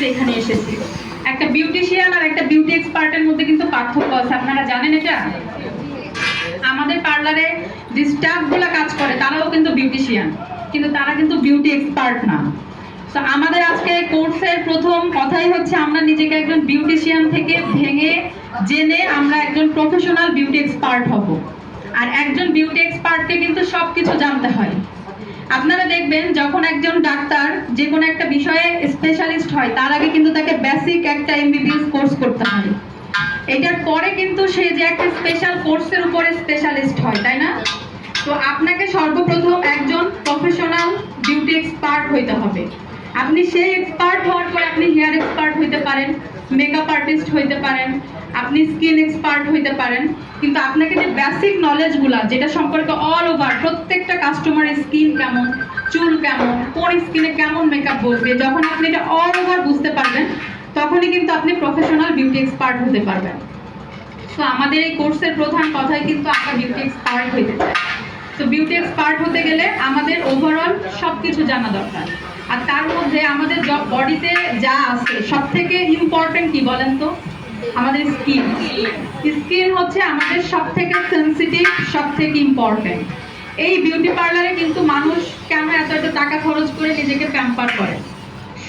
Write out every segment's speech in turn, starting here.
কিন্তু এখানে এসেছি। একটা বিউটিশিয়ান আর একটা বিউটি এক্সপার্টের মধ্যে কিন্তু পার্থক্য আছে, আপনারা জানেন এটা? আমাদের পার্লারে যে স্টাফগুলো কাজ করে, তারাও কিন্তু বিউটিশিয়ান কিন্তু তারা কিন্তু বিউটি এক্সপার্ট না। তো আমাদের আজকে কোর্সের প্রথম কথাই হচ্ছে, আমরা নিজেকে একজন বিউটিশিয়ান থেকে ভেঙে জেনে আমরা একজন প্রফেশনাল বিউটি এক্সপার্ট হব। আর একজন বিউটি এক্সপার্টকে কিন্তু সবকিছু জানতে হয়। আপনারা দেখবেন যখন একজন ডাক্তার যে কোনো একটা বিষয়ে স্পেশালিস্ট হয়, তার আগে কিন্তু তাকে বেসিক একটা এমবিবিএস কোর্স করতে হয়। এটার পরে কিন্তু সে যে একটা স্পেশাল কোর্সের উপরে স্পেশালিস্ট হয়, তাই না? তো আপনাকে সর্বপ্রথম একজন প্রফেশনাল বিউটি এক্সপার্ট হইতে হবে। আপনি সেই এক্সপার্ট হওয়ার পরে আপনি হেয়ার এক্সপার্ট হইতে পারেন। মেকআপ আর্টিস্ট হইতে পারেন, আপনি স্কিন এক্সপার্ট হইতে পারেন, কিন্তু আপনাকে যে বেসিক নলেজগুলা যেটা সম্পর্কে অল ওভার প্রত্যেকটা কাস্টমারের স্কিন কেমন, চুল কেমন, কোন স্কিনে কেমন মেকআপ বসবে, যখন আপনি এটা অল ওভার বুঝতে পারবেন, তখনই কিন্তু আপনি প্রফেশনাল বিউটি এক্সপার্ট হতে পারবেন। তো আমাদের এই কোর্সের প্রধান কথাই কিন্তু আমরা বিউটি এক্সপার্ট হইতে চাই। তো বিউটি এক্সপার্ট হতে গেলে আমাদের ওভারঅল সব কিছু জানা দরকার। আর তার মধ্যে আমাদের বডিতে যা আছে সব থেকে ইম্পর্টেন্ট কি বলেন তো? আমাদের স্কিন স্কিন হচ্ছে আমাদের সব থেকে সেন্সিটিভ সব থেকে ইম্পর্টেন্ট এই বিউটি পার্লারে কিন্তু মানুষ কেন এত এত টাকা খরচ করে নিজেকে প্যাম্পার করে?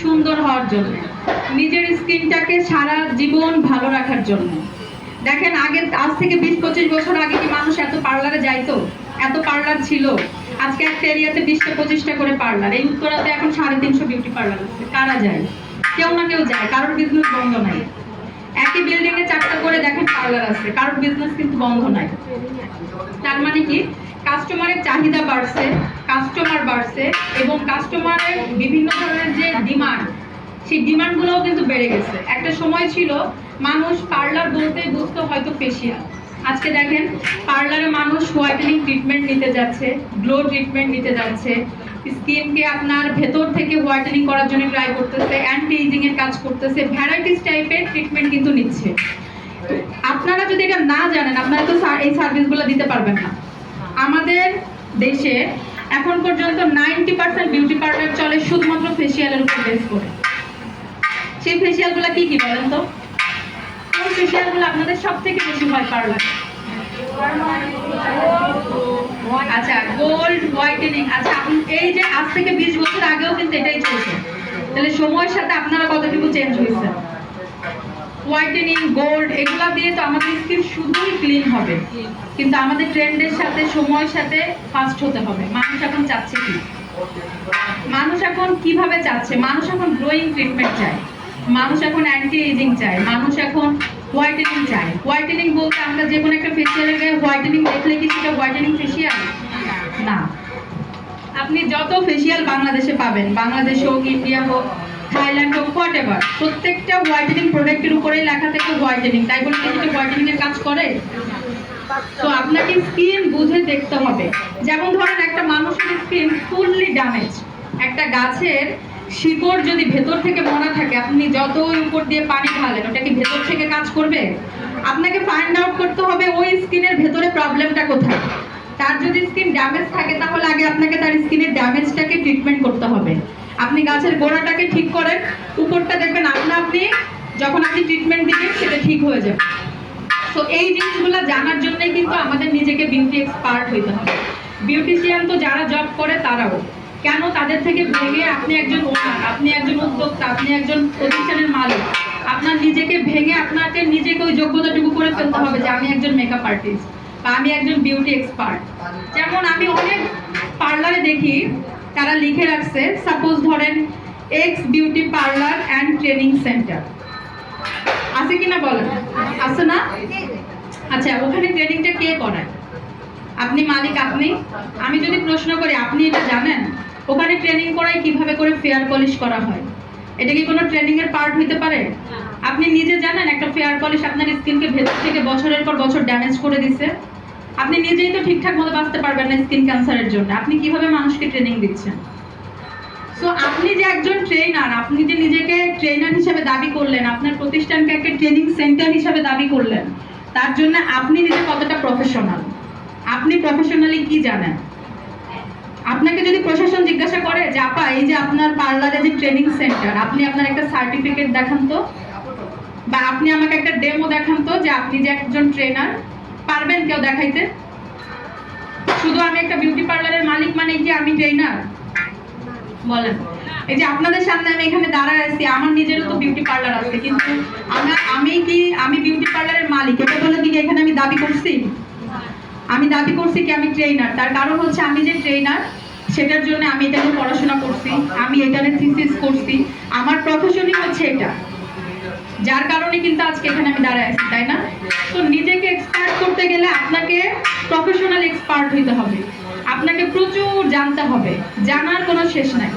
সুন্দর হওয়ার জন্য। নিজের স্কিনটাকে সারা জীবন ভালো রাখার জন্য। দেখেন আগে আজ থেকে বিশ পঁচিশ বছর আগে কি মানুষ এত পার্লারে যাইতো? এত পার্লার ছিল। আজকে একটা এরিয়াতে বিশটা পঁচিশটা করে পার্লার। এই উত্তরাতে এখন সাড়ে তিনশো বিউটি পার্লার আছে। কারা যায়? কেউ না কেউ যায়। কারোর বিজনেস বন্ধ নাই। একই বিল্ডিং এ চারটা করে দেখেন পার্লার আছে। কারোর বিজনেস কিন্তু বন্ধ নাই। তার মানে কি? কাস্টমারের চাহিদা বাড়ছে কাস্টমার বাড়ছে, এবং কাস্টমারের বিভিন্ন ধরনের যে ডিমান্ড সেই ডিমান্ডগুলোও কিন্তু বেড়ে গেছে। একটা সময় ছিল, মানুষ পার্লার বলতে বুঝতো হয়তো ফেসিয়াল আজকে দেখেন পার্লারে মানুষ হোয়াইটেনিং ট্রিটমেন্ট নিতে যাচ্ছে গ্লো ট্রিটমেন্ট নিতে যাচ্ছে। স্কিনকে আপনার ভেতর থেকে হোয়াইটেনিং করার জন্য ট্রাই করতেছে অ্যান্টি এজিং এর কাজ করতেছে ভ্যারাইটিস টাইপের ট্রিটমেন্ট কিন্তু নিচ্ছে। আপনারা যদি এটা না জানেন, আপনারা তো এই সার্ভিসগুলো দিতে পারবেন না। আমাদের দেশে এখন পর্যন্ত নাইনটি পার্সেন্ট বিউটি পার্লার চলে শুধুমাত্র ফেসিয়ালের উপর বেস করে। সেই ফেসিয়ালগুলো কি কি বলেন তো? ফেসিয়ালগুলো আপনাদের সব থেকে বেশি হয় পার্লার আচ্ছা গোল্ড হোয়াইটেনিং আচ্ছা এই যে আজ থেকে বিশ বছর আগেও কিন্তু এটাই চলছে। তাহলে সময়ের সাথে আপনারা কতটুকু চেঞ্জ হয়েছে হোয়াইটেনিং গোল্ড এগুলা দিয়ে তো আমাদের স্কিন শুধুই ক্লিন হবে। কিন্তু আমাদের ট্রেন্ডের সাথে, সময়ের সাথে ফাস্ট হতে হবে। মানুষ এখন চাচ্ছে কি? মানুষ এখন কীভাবে চাচ্ছে? মানুষ এখন গ্লোয়িং ট্রিটমেন্ট চায়। মানুষ এখন অ্যান্টি এজিং চায়। মানুষ এখন হোয়াইটেনিং চাই। হোয়াইটেনিং বলতে আমরা যে কোনো একটা ফেসিয়ালের গায়ে হোয়াইটেনিং দেখলে কি সেটা হোয়াইটেনিং ফেসিয়াল না। আপনি যত ফেসিয়াল বাংলাদেশে পাবেন, বাংলাদেশ হোক ইন্ডিয়া হোক থাইল্যান্ড হোক হোয়াট এভার প্রত্যেকটা হোয়াইটেনিং প্রোডাক্টের উপরেই লেখা থাকে হোয়াইটেনিং তাই বলে কি সেটা হোয়াইটেনিং এর কাজ করে? তো আপনাকে স্কিন বুঝে দেখতে হবে। যেমন ধরেন একটা মানুষের স্কিন ফুললি ড্যামেজ একটা গাছের শিকড় যদি ভেতর থেকে মরা থাকে, আপনি যত উপর দিয়ে পানি ঢালেন, ওটা কি ভেতর থেকে কাজ করবে? আপনাকে ফাইন্ড আউট করতে হবে ওই স্কিনের ভেতরে প্রবলেমটা কোথায়। তার যদি স্কিন ড্যামেজ থাকে, তাহলে আগে আপনাকে তার স্কিনের ড্যামেজটাকে ট্রিটমেন্ট করতে হবে। আপনি গাছের গোড়াটাকে ঠিক করেন, উপরটা দেখবেন আপনা আপনি যখন আপনি ট্রিটমেন্ট দিবেন, সেটা ঠিক হয়ে যাবে। তো এই জিনিসগুলো জানার জন্যই কিন্তু আমাদের নিজেকে বিউটি এক্সপার্ট হইতে হবে। বিউটিশিয়ান তো যারা জব করে, তারাও। কেন তাদের থেকে ভেঙে আপনি একজন ওনার, আপনি একজন উদ্যোক্তা, আপনি একজন প্রতিষ্ঠানের মালিক? আপনার নিজেকে ভেঙে আপনাকে নিজেকে ওই যোগ্যতাটুকু করে ফেলতে হবে যে আমি একজন মেকআপ আর্টিস্ট বা আমি একজন বিউটি এক্সপার্ট যেমন আমি অনেক পার্লারে দেখি, তারা লিখে রাখছে সাপোজ ধরেন X beauty parlour and training centre আছে কিনা বলেন? আছে না? আচ্ছা ওখানে ট্রেনিংটা কে করায়? আপনি মালিক, আপনি? আমি যদি প্রশ্ন করি, আপনি এটা জানেন? ওখানে ট্রেনিং করাই কীভাবে করে ফেয়ার পলিশ করা হয়? এটা কি কোনো ট্রেনিং এর পার্ট হইতে পারে? আপনি নিজে জানেন একটা ফেয়ার পলিশ আপনার স্কিনকে ভেতর থেকে বছরের পর বছর ড্যামেজ করে দিছে। আপনি নিজেই তো ঠিকঠাক মতো বাঁচতে পারবেন না স্কিন ক্যান্সারের জন্য। আপনি কীভাবে মানুষকে ট্রেনিং দিচ্ছেন? সো আপনি যে একজন ট্রেনার আপনি যে নিজেকে ট্রেনার হিসেবে দাবি করলেন আপনার প্রতিষ্ঠানকে একটা ট্রেনিং সেন্টার হিসেবে দাবি করলেন তার জন্য আপনি নিজে কতটা প্রফেশনাল আপনি প্রফেশনালি কি জানেন? আপনাকে যদি প্রশাসন জিজ্ঞাসা করে যে, আপা, এই যে আপনার পার্লারে যে ট্রেনিং সেন্টার আপনি আপনার একটা সার্টিফিকেট দেখান তো? বা আপনি আমাকে একটা ডেমো দেখান তো যে আপনি যে একজন ট্রেনার পারবেন কেউ দেখাইতে? শুধু আমি একটা বিউটি পার্লারের মালিক মানে কি আমি ট্রেনার বলেন। এই যে আপনাদের সামনে আমি এখানে দাঁড়ায় আছি, আমার নিজেরও তো বিউটি পার্লার আছে, কিন্তু আমি কি, আমি বিউটি পার্লারের মালিক? এটা বলে কি এখানে আমি দাবি করছি? আমি দাবি করছি কি আমি ট্রেনার তার কারণ হচ্ছে আমি যে ট্রেনার সেটার জন্য আমি এটা নিয়ে পড়াশোনা করছি। আমি এটা নিয়ে থিসিস করছি। আমার প্রফেশনই হচ্ছে এটা। যার কারণে কিন্তু আজকে এখানে আমি দাঁড়ায় আছি, তাই না? তো নিজেকে এক্সপার্ট করতে গেলে আপনাকে প্রফেশনাল এক্সপার্ট হইতে হবে। আপনাকে প্রচুর জানতে হবে। জানার কোনো শেষ নাই।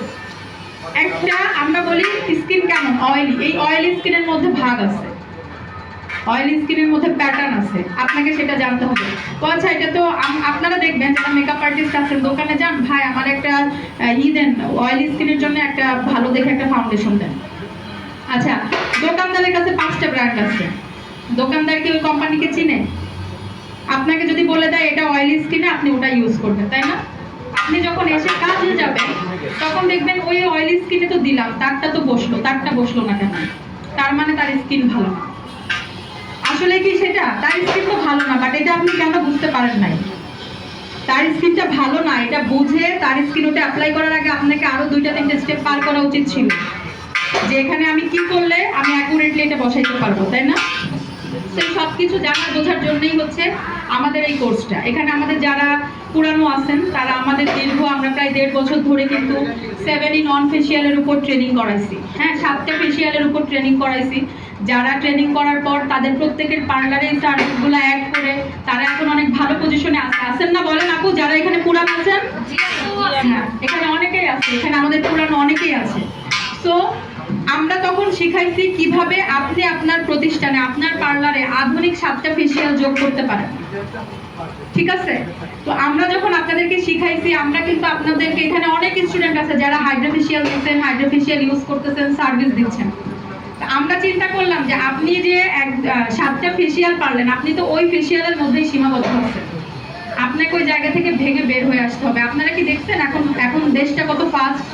একটা আমরা বলি স্কিন কেমন? অয়েলি এই অয়েলি স্কিনের মধ্যে ভাগ আছে। অয়েলি স্কিনের মধ্যে প্যাটার্ন আছে। আপনাকে সেটা জানতে হবে। ও আচ্ছা এটা তো আপনারা দেখবেন যারা মেকআপ আর্টিস্ট আছেন, দোকানে যান। ভাই, আমার একটা ই দেন অয়েলি স্কিনের জন্য একটা ভালো দেখে একটা ফাউন্ডেশন দেন। আচ্ছা দোকানদারের কাছে পাঁচটা ব্র্যান্ড আছে। দোকানদার কি ওই কোম্পানিকে চিনে? আপনাকে যদি বলে দেয়, এটা অয়েলি স্কিনে আপনি ওটা ইউজ করবেন। তাই না? আপনি যখন এসে কাজে যাবেন, তখন দেখবেন ওই অয়েলি স্কিনে তো দিলাম, তারটা তো বসল, তারটা বসল না কেন? তার মানে তার স্কিন ভালো না। আসলে কি সেটা? তার স্কিন তো ভালো না বাট এটা আপনি কেন বুঝতে পারেন নাই? তার স্কিনটা ভালো না, এটা বুঝে তার স্কিন ওটা অ্যাপ্লাই করার আগে আপনাকে আরও দুইটা তিনটে স্টেপ পার করা উচিত ছিল। যে এখানে আমি কি করলে আমি অ্যাকুরেটলি এটা বসাইতে পারব, তাই না? সেই সব কিছু জানার বোঝার জন্যই হচ্ছে আমাদের এই কোর্সটা এখানে আমাদের যারা পুরানো আছেন, তারা আমাদের দীর্ঘ, আমরা প্রায় দেড় বছর ধরে কিন্তু সেভেন ইন অন ফেসিয়ালের উপর ট্রেনিং করাইছি। হ্যাঁ সাতটা ফেসিয়ালের উপর ট্রেনিং করাইছি। যারা ট্রেনিং করার পর তাদের প্রত্যেকের পার্লারে সার্ভিসগুলো অ্যাড করে তারা এখন অনেক ভালো পজিশনে আছে। আছেন না বলেন আপু? যারা এখানে পুরান আছেন? হ্যাঁ এখানে অনেকেই আছে। এখানে আমাদের পুরান অনেকেই আছে। সো আমরা তখন শিখাইছি কীভাবে আপনি আপনার প্রতিষ্ঠানে আপনার পার্লারে আধুনিক সাতটা ফেসিয়াল যোগ করতে পারেন। ঠিক আছে? তো আমরা যখন আপনাদেরকে শিখাইছি আমরা কিন্তু আপনাদেরকে এখানে অনেক স্টুডেন্ট আছে যারা হাইড্রোফেশিয়াল দিচ্ছেন হাইড্রোফেশিয়াল ইউজ করতেছেন সার্ভিস দিচ্ছেন। আমরা চিন্তা করলাম যে আপনি যে এক সাতটা ফেসিয়াল পারলেন, আপনি তো ওই ফেসিয়ালের মধ্যেই সীমাবদ্ধ আছেন। আপনাকে ওই জায়গা থেকে ভেঙে বের হয়ে আসতে হবে। আপনারা কি দেখছেন এখন এখন দেশটা কত ফাস্ট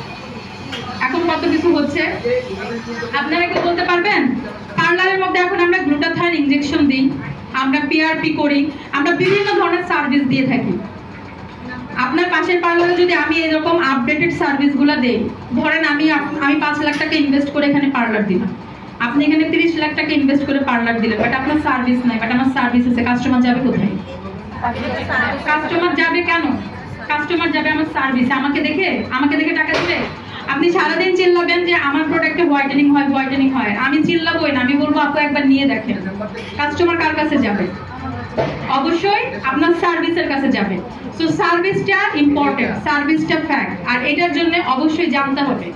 এখন কত কিছু হচ্ছে? আপনারা কি বলতে পারবেন? পার্লারের মধ্যে এখন আমরা গ্লুটাথাইন ইঞ্জেকশন দিই, আমরা পিআরপি করি, আমরা বিভিন্ন ধরনের সার্ভিস দিয়ে থাকি। আপনার পাশের পার্লারে যদি আমি এরকম আপডেটেড সার্ভিসগুলো দেই, ধরেন আমি আমি পাঁচ লাখ টাকা ইনভেস্ট করে এখানে পার্লার দিলাম। আপনি এখানে তিরিশ লাখ টাকা ইনভেস্ট করে পার্লার দিলেন বাট আপনার সার্ভিস নাই বাট আমার সার্ভিস আছে কাস্টমার যাবে কোথায়? কাস্টমার যাবে কেন? কাস্টমার যাবে আমার সার্ভিসে আমাকে দেখে আমাকে দেখে টাকা দিবে? আপনি সারাদিন চিল্লাবেন যে আমার প্রোডাক্টে হোয়াইটেনিং হয় হোয়াইটেনিং হয়। আমি চিল্লাবই না, আমি বলব, আপু, একবার নিয়ে দেখেন। কাস্টমার কার কাছে যাবে? অবশ্যই আপনার সার্ভিসের কাছে যাবে। সো সার্ভিসটা ইম্পর্টেন্ট সার্ভিসটা ফ্যাক্ট আর এটার জন্য অবশ্যই জানতে হবে।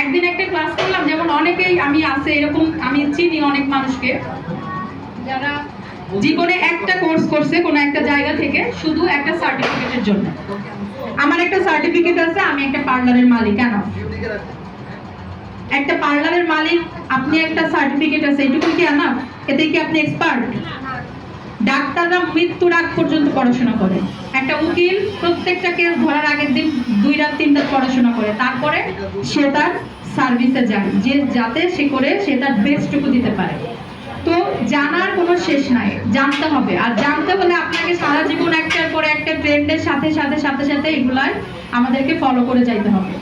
একদিন একটা ক্লাস করলাম, যেমন অনেকেই আমি আছে, এরকম আমি চিনি অনেক মানুষকে, যারা জীবনে একটা কোর্স করছে কোনো একটা জায়গা থেকে, শুধু একটা সার্টিফিকেটের জন্য। আমার একটা সার্টিফিকেট আছে, আমি একটা পার্লারের মালিক, কেন? একটা পার্লারের মালিক, আপনি একটা সার্টিফিকেট আছে, এটুকু কি আনা এতে কি আপনি এক্সপার্ট ডাক্তাররা মৃত্যুর আগ পর্যন্ত পড়াশোনা করে। একটা উকিল প্রত্যেকটা কেস ধরার আগের দিন দুই রাত, তিন রাত পড়াশোনা করে। তারপরে সে তার সার্ভিসে যায়, যে যাতে সে করে সে তার বেস্টটুকু দিতে পারে। তো জানার কোনো শেষ নাই, জানতে হবে। আর জানতে হলে আপনাকে সারা জীবন একটার পর একটা ট্রেন্ডের সাথে সাথে সাথে সাথে এগুলাই আমাদেরকে ফলো করে যাইতে হবে।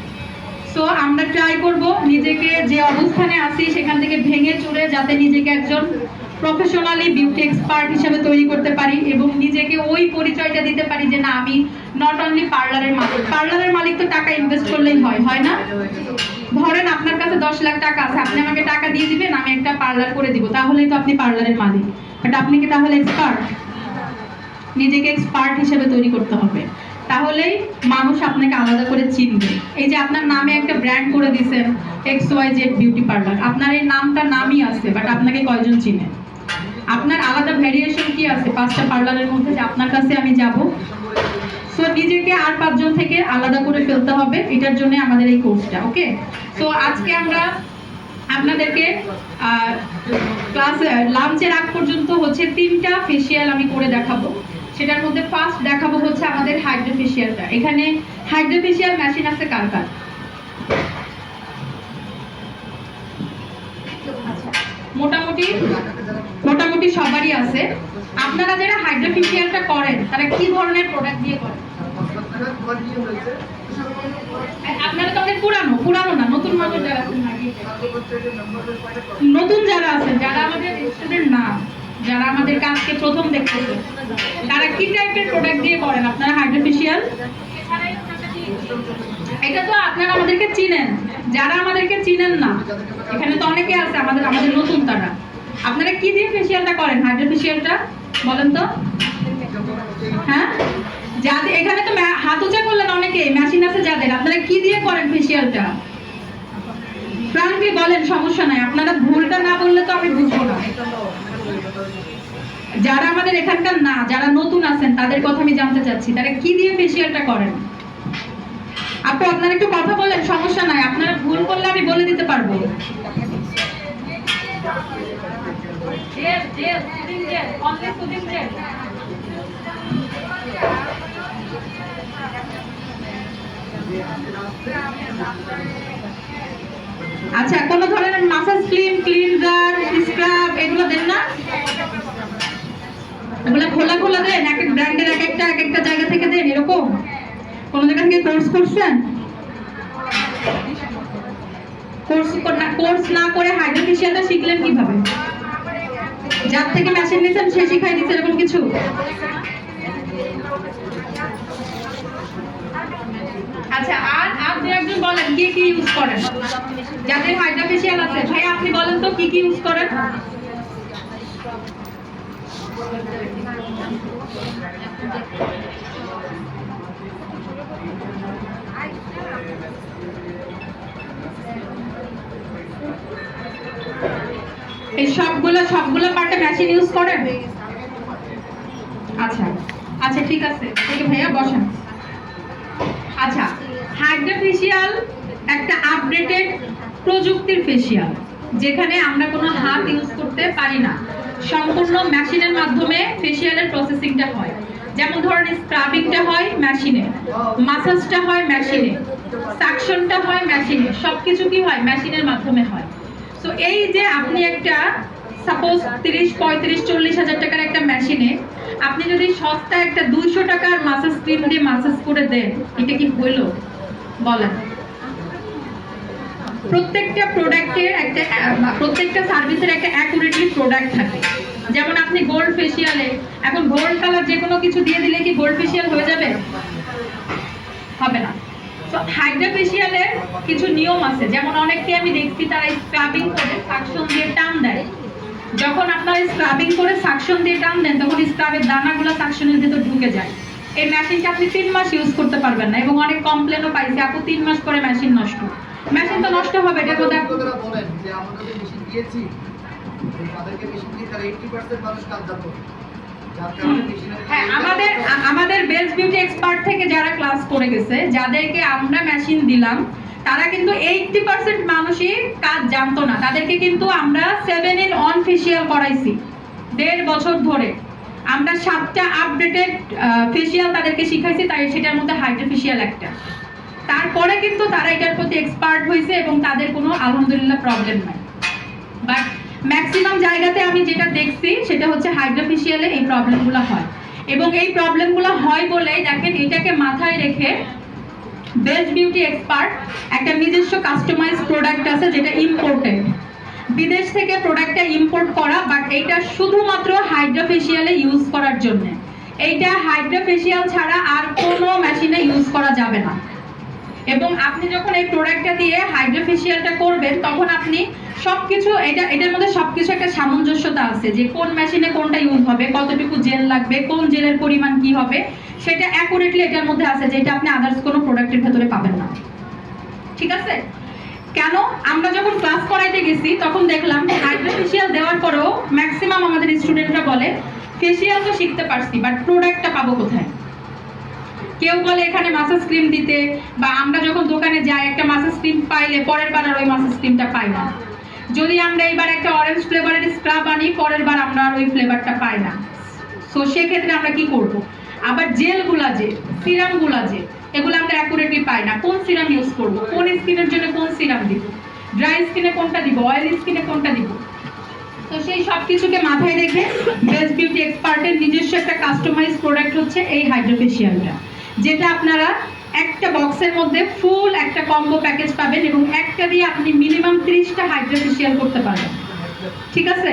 সো আমরা ট্রাই করব নিজেকে যে অবস্থানে আছি, সেখান থেকে ভেঙে চুরে যাতে নিজেকে একজন প্রফেশনালি বিউটি এক্সপার্ট হিসেবে তৈরি করতে পারি এবং নিজেকে ওই পরিচয়টা দিতে পারি যে না, আমি নট অনলি পার্লারের মালিক। পার্লারের মালিক তো টাকা ইনভেস্ট করলেই হয় হয় না? ধরেন আপনার কাছে দশ লাখ টাকা আছে, আপনি আমাকে টাকা দিয়ে দিবেন, আমি একটা পার্লার করে দিব, তাহলেই তো আপনি পার্লারের মালিক। বাট আপনি কি তাহলে এক্সপার্ট নিজেকে এক্সপার্ট হিসেবে তৈরি করতে হবে। তাহলেই মানুষ আপনাকে আলাদা করে চিনবে। এই যে আপনার নামে একটা ব্র্যান্ড করে দিয়েছেন X Y Z beauty parlour আপনার এই নামটা নামই আছে বাট আপনাকে কয়জন চিনে? আপনার আলাদা ভ্যারিয়েশন কি আছে? পাঁচটা পার্লারের মধ্যে যে আপনার কাছে আমি যাব। সো নিজেকে আর পাঁচজন থেকে আলাদা করে ফেলতে হবে। এটার জন্য আমাদের এই কোর্সটা ওকে সো আজকে আমরা আপনাদেরকে ক্লাস লাঞ্চের আগ পর্যন্ত হচ্ছে তিনটা ফেসিয়াল আমি করে দেখাবো। সেটার মধ্যে ফার্স্ট দেখাবো হচ্ছে আমাদের হাইড্রোফেশিয়ালটা এখানে হাইড্রোফেশিয়াল মেশিন আছে কার কার আচ্ছা, মোটামুটি মোটামুটি সবারই আছে। আপনারা যারা হাইড্রোফেশিয়ালটা করেন, তারা কি ধরনের প্রোডাক্ট দিয়ে করেন? আপনারা তো অনেক পুরানো পুরানো না, নতুন মানুষ যারা নতুন যারা আছেন, যারা আমাদের না, যারা আমাদের কাজকে প্রথম দেখতেছে, তারা কি টাইপের প্রোডাক্ট দিয়ে করেন আপনারা হাইড্রোফেশিয়াল এটা তো আপনারা আমাদেরকে চিনেন। যারা আমাদেরকে চিনেন না, এখানে তো অনেকে আছে আমাদের আমাদের নতুন তারা। আপনারা কি দিয়ে ফেশিয়ালটা করেন? হাইড্রোফেশিয়ালটা বলেন তো। হ্যাঁ? যাদের এখানে তো হাত উঁচা করলেন অনেকে মেশিন আছে যাদের। আপনারা কি দিয়ে করেন ফেশিয়ালটা ফ্রাঙ্কলি বলেন, সমস্যা নাই। আপনারা ভুলটা না বললে তো আমি বুঝব না। যারা আমাদের এখানকার না, যারা নতুন আছেন, তাদের কথা আমি জানতে চাচ্ছি। তারা কি দিয়ে ফেশিয়ালটা করেন? আপু আপনারা একটু কথা বলেন সমস্যা নাই। আপনারা ভুল করলে আমি বলে দিতে পারব. আচ্ছা কোন ধরনের মাসাজ ক্রিম ক্লিনজার স্ক্রাব এগুলো দেন না? এগুলো খোলা খোলা দেন এক এক ব্র্যান্ডের এক একটা এক একটা জায়গা থেকে দেন এরকম? কোন জায়গা থেকে কোর্স করছেন? কোর্স কোর্স না করে হাইড্রোফেশিয়ালটা শিখলেন কীভাবে? যার থেকে মেশিন নিয়েছেন সে শিখাই দিচ্ছে এরকম কিছু? আচ্ছা আর আপনি একজন বলেন, কি কি ইউজ করেন? যাদের হাইড্রোফেশিয়াল আছে, ভাই, আপনি বলেন তো, কি কি ইউজ করেন? এই সবগুলো সবগুলো পার্টে মেশিন ইউজ করেন? আচ্ছা আচ্ছা ঠিক আছে। ঠিক ভাইয়া, বসেন। আচ্ছা একটা আপডেটেড প্রযুক্তির ফেশিয়াল যেখানে আমরা কোনো হাত ইউজ করতে পারি না। সম্পূর্ণ মেশিনের মাধ্যমে ফেশিয়ালের প্রসেসিংটা হয়। যেমন ধরেন স্ক্রাবিংটা হয় মেশিনে মাসাজটা হয় মেশিনে সাকশনটা হয় মেশিনে সবকিছু কি হয় মেশিনের মাধ্যমে হয়। তো এই যে আপনি একটা সাপোজ তিরিশ, পঁয়ত্রিশ, চল্লিশ হাজার টাকার একটা মেশিনে আপনি যদি সস্তা একটা দুইশো টাকার মাসাজ ক্রিম দিয়ে মাসাজ করে দেন, এটা কি হইল? বলেন। প্রত্যেকটা প্রোডাক্টের একটা, প্রত্যেকটা সার্ভিসের একটা অ্যাকুরেটলি প্রোডাক্ট থাকে। যেমন আপনি গোল্ড ফেসিয়ালে এখন গোল্ড কালার যে কোনো কিছু দিয়ে দিলে কি গোল্ড ফেসিয়াল হয়ে যাবে? হবে না। তো হাইড্রা ফেসিয়ালের কিছু নিয়ম আছে। যেমন অনেককে আমি দেখছি, তারা স্ক্রাবিং করে সাকশন দিয়ে টান দেয়। যখন আপনারা স্ক্রাবিং করে সাকশন দিয়ে টান দেন, তখন স্ক্রাবের দানাগুলো সাকশনের ভিতর ঢুকে যায়। এই মেশিনটা আপনি তিন মাস ইউজ করতে পারবেন না এবং অনেক কমপ্লেনও পাইছি, আপু, তিন মাস পরে মেশিন নষ্ট। মেশিন তো নষ্ট হবে মধ্যে আপু- তাদেরকে মেশিন দিয়ে তারা এইটটি পার্সেন্ট মানুষ কাজ জানতো যার কারণে মেশিনের হ্যাঁ আমাদের আমাদের বেস্ট বিউটি এক্সপার্ট থেকে যারা ক্লাস করে গেছে যাদেরকে আমরা মেশিন দিলাম তারা কিন্তু এইটটি পার্সেন্ট মানুষই কাজ জানতো না। তাদেরকে কিন্তু আমরা সেভেন ইন অন ফেসিয়াল করাইছি দেড় বছর ধরে। আমরা সাতটা আপডেটেড ফেসিয়াল তাদেরকে শিখাইছি তাই সেটার মধ্যে হাইড্রোফেশিয়াল একটা। তারপরে কিন্তু তারা এটার প্রতি এক্সপার্ট হয়েছে এবং তাদের কোনো আলহামদুলিল্লাহ প্রবলেম নাই। বাট ম্যাক্সিমাম জায়গাতে আমি যেটা দেখছি, সেটা হচ্ছে হাইড্রোফেশিয়ালে এই প্রবলেমগুলো হয়। এবং এই প্রবলেমগুলো হয় বলেই দেখেন এটাকে মাথায় রেখে বেস্ট বিউটি এক্সপার্ট একটা নিজস্ব কাস্টমাইজ প্রোডাক্ট আছে যেটা ইম্পোর্টেড বিদেশ থেকে প্রোডাক্টটা ইম্পোর্ট করা বাট এইটা শুধুমাত্র হাইড্রোফেশিয়ালে ইউজ করার জন্য। এইটা হাইড্রোফেশিয়াল ছাড়া আর কোনো মেশিনে ইউজ করা যাবে না। এবং আপনি যখন এই প্রোডাক্টটা দিয়ে হাইড্রোফেশিয়ালটা করবেন, তখন আপনি সব কিছু এটা, এটার মধ্যে সব কিছু একটা সামঞ্জস্যতা আছে যে কোন মেশিনে কোনটা ইউজ হবে, কতটুকু জেল লাগবে, কোন জেলের পরিমাণ কি হবে, সেটা অ্যাকুরেটলি এটার মধ্যে আছে যেটা আপনি আদার্স কোনো প্রোডাক্টের ভেতরে পাবেন না। ঠিক আছে? কেন? আমরা যখন ক্লাস করাইতে গেছি, তখন দেখলাম হাইড্রোফেশিয়াল দেওয়ার পরেও ম্যাক্সিমাম আমাদের স্টুডেন্টরা বলে ফেশিয়াল তো শিখতে পারছি বাট প্রোডাক্টটা পাবো কোথায়? কেউ বলে এখানে মাসাজ ক্রিম দিতে, বা আমরা যখন দোকানে যাই, একটা মাসাজ ক্রিম পাইলে পরের বার আর ওই মাসাজ ক্রিমটা পাই না। যদি আমরা এবার একটা অরেঞ্জ ফ্লেভারের স্ক্রাব আনি, পরের বার আমরা আর ওই ফ্লেভারটা পাই না। সো সেক্ষেত্রে আমরা কি করব? আবার জেলগুলা যে সিরামগুলা যে, এগুলো আমরা অ্যাকুরেটলি পাই না। কোন সিরাম ইউজ করব? কোন স্কিনের জন্য কোন সিরাম দিব? ড্রাই স্কিনে কোনটা দিব? অয়েলি স্কিনে কোনটা দিব? তো সেই সব কিছুকে মাথায় রেখে বেস্ট বিউটি এক্সপার্টের নিজস্ব একটা কাস্টমাইজ প্রোডাক্ট হচ্ছে এই হাইড্রোফেশিয়ালটা যেটা আপনারা একটা বক্সের মধ্যে ফুল একটা কম্বো প্যাকেজ পাবেন এবং একটা দিয়ে আপনি মিনিমাম ত্রিশটা হাইড্রোফেশিয়াল করতে পারবেন। ঠিক আছে?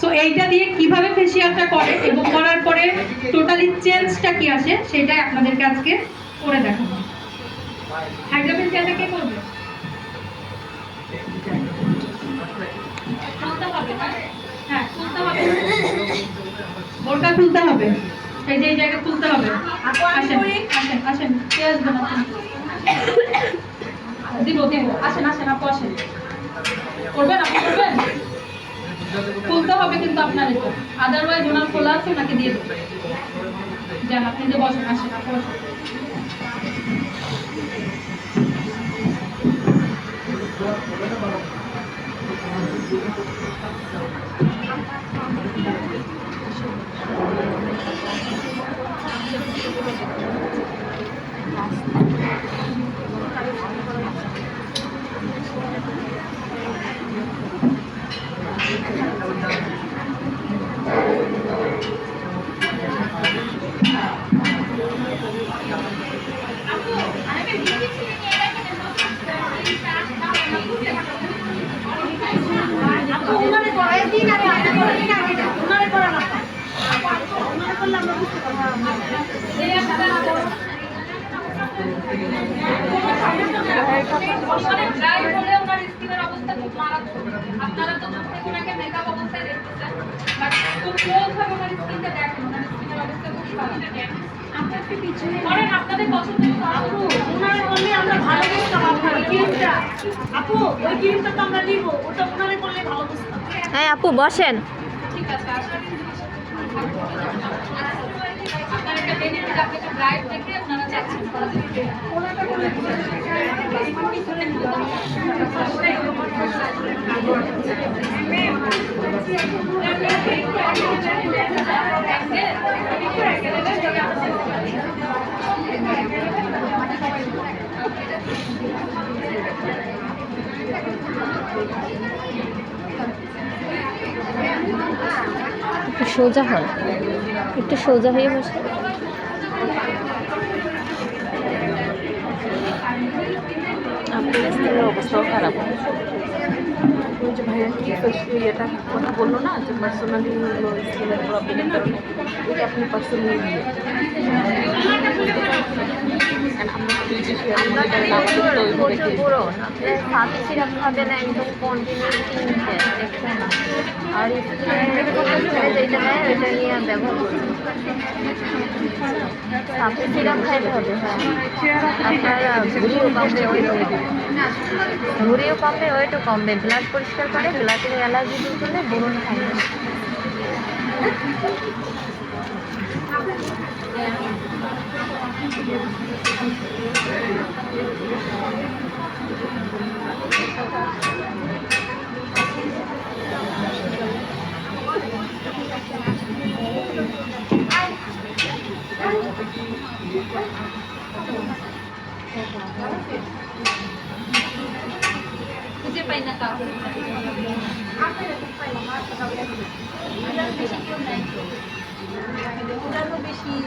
সো এইটা দিয়ে কীভাবে ফেসিয়ালটা করে এবং করার পরে টোটালি চেঞ্জটা কি আসে, সেটাই আপনাদেরকে আজকে করে দেখাবো। হাইড্রোফেশিয়ালটা কে করবে? হ্যাঁ খুলতে হবে। বোরকা খুলতে হবে। এই যে এই জায়গা খুলতে হবে। আসেন আসেন আসেন। কে আসবেন আপনি। দিব দিব। আসেন আসেন আপু আসেন। করবেন আপনি করবেন? খুলতে হবে কিন্তু আপনার এটা। আদারওয়াইজ ওনার খোলা আছে ওনাকে দিয়ে দেবেন যান আপনি যে বসেন আসেন আপু আসেন। আপনারা তো দূর থেকে ওনাকে মেকআপ অবস্থায় দেখতেছেন বাট খুব ক্লোজ ভাবে ওনার স্কিনটা দেখেন ওনার স্কিনের অবস্থা খুব খারাপ আপনার কি পিছনে করেন আপনাদের একটু সোজা হন একটু সোজা হয়ে বসে। আপনার অবস্থাও খারাপ। ওই যে ভাইয়া কি এটা কথা বলল না যে পার্সোনালি স্কিনের প্রবলেমের কারণে ওইটা আপনি পার্সোনালি আর যেটা নেয় ব্যবহার করবেন খাইতে হবে হ্যাঁ। আপনার কমবে ওয়েটও ঘুরিও কমবে কমবে ব্লাড পরিষ্কার করে ব্লাডের অ্যালার্জি দূর করলে Varun Kasi pa'y natapos na ito. Ako na ito pa'y mga pagkawin. Ano ang bishik yung night ko? Ano ang?